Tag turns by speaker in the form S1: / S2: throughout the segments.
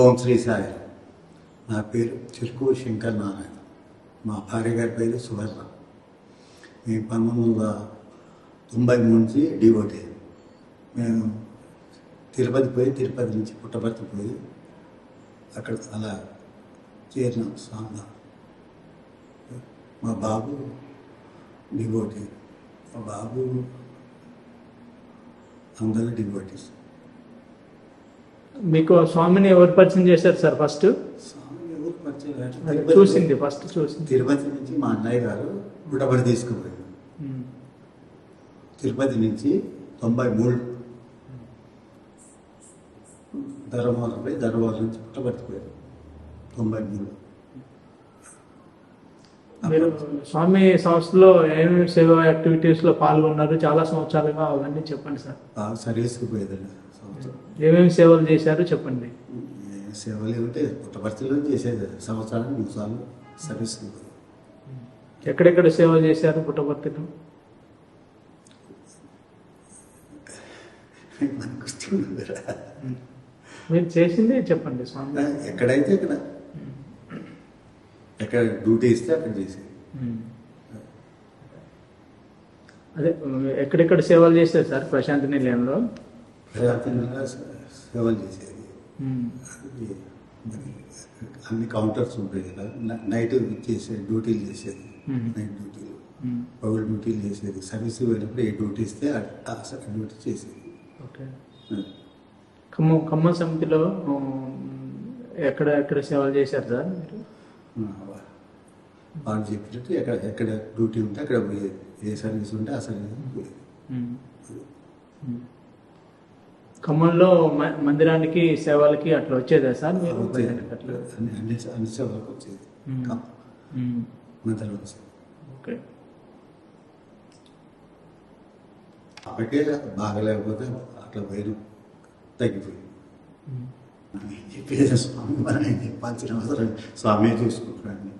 S1: ఓం శ్రీ సాయి. నా పేరు చిరుకు శంకర్ నారాయణ. మా భార్య గారి పేరు సువర్ణ. మేము పంతొమ్మిది వందల తొంభై మూడు నుంచి డివోటీ మేము తిరుపతి పోయి తిరుపతి నుంచి పుట్టపర్తి పోయి అక్కడ అలా చేరినాం స్వామి మా బాబు డివోటీ మా బాబు అందరూ డివోటీస్
S2: మీకు స్వామిని ఎవరు పరిచయం చేశారు సార్ ఫస్ట్? చూసింది ఫస్ట్ చూసింది.
S1: తిరుపతి నుంచి మా అన్నయ్య గారు పుట్టపర్తి తీసుకుపోయారు. తిరుపతి నుంచి తొంభై మూడు ధర్మవరం పోయి ధర్మవరం నుంచి పుట్టపర్తి పోయారు తొంభై మూడు.
S2: మీరు స్వామి సంస్థలో ఏమేమి సేవా యాక్టివిటీస్లో పాల్గొన్నారు? చాలా సంవత్సరాలుగా అవన్నీ చెప్పండి సార్.
S1: సర్వీస్కి పోయేదండి సంవత్సరం
S2: ఏమేమి సేవలు చేశారు చెప్పండి.
S1: సేవలు ఏమిటే పుట్టపర్తిలో చేసేది సంవత్సరానికి మూడు సార్లు సర్వీస్కి పోయి
S2: ఎక్కడెక్కడ సేవలు చేశారు పుట్టపర్తిలో. మీరు చేసింది చెప్పండి స్వామి.
S1: ఎక్కడైతే అక్కడ. ఎక్కడ డ్యూటీ ఇస్తే అక్కడ చేసేది.
S2: అదే ఎక్కడెక్కడ సేవలు చేశారు సార్ ప్రశాంత్ నిలయంలో?
S1: ప్రజాతంగా సేవలు చేసేది అన్ని కౌంటర్స్ ఉంటాయి కదా. నైట్ చేసే డ్యూటీలు చేసేది. నైట్ డ్యూటీలు. పౌల్ డ్యూటీలు చేసేది. సర్వీస్ పోయినప్పుడు ఏ డ్యూటీ ఇస్తే ఆ- డ్యూటీ చేసేది.
S2: ఓకే ఖమ్మం ఖమ్మం సమితిలో ఎక్కడ ఎక్కడ సేవలు చేశారు సార్ మీరు?
S1: వాళ్ళు చెప్పినట్టు ఎక్కడ ఎక్కడ డ్యూటీ ఉంటే అక్కడ పోయేది. ఏ సర్వీస్ ఉంటే ఆ సర్వీస్ పోయేది.
S2: ఉమ్. ఖమ్మంలో మందిరానికి సేవలకి అట్లా వచ్చేదా సార్
S1: అన్ని సేవలకు వచ్చేది.
S2: ఓకే.
S1: అప్పటికే బాగలేకపోతే అట్లా పోయిన తగ్గిపోయింది. స్వామి చెప్పాల్సిన అవసరం స్వామి చూసుకుంటున్నాను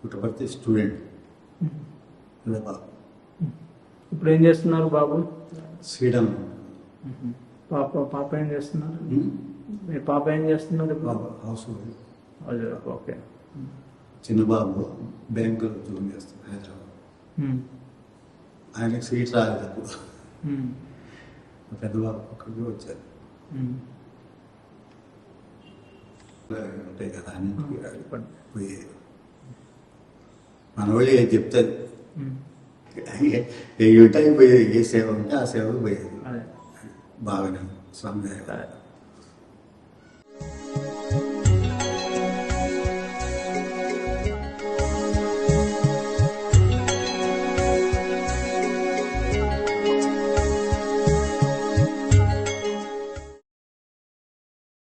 S1: పుట్టపర్తి స్టూడెంట్. బాబు.
S2: ఇప్పుడు ఏం చేస్తున్నారు బాబు?
S1: స్వీడన్.
S2: పాప పాప ఏం చేస్తున్నారు? మీ పాప ఏం చేస్తున్నారు
S1: హౌస్ వైఫ్
S2: ఓకే.
S1: చిన్న బాబు బ్యాంకులో ఉద్యోగం చేస్తాడు హైదరాబాద్. ఆయనకి సీట్ రాలేదు. పెద్ద బాబు ఒక్కడికి వచ్చారు. ఉంటాయి కదా అని. పోయేది మన వాళ్ళు
S2: ఉమ్.
S1: ఏ ఉంటాయి పోయేది ఏ సేవ ఉంటే ఆ సేవకు పోయేది. ഭാവന
S2: സംവിധായകൻ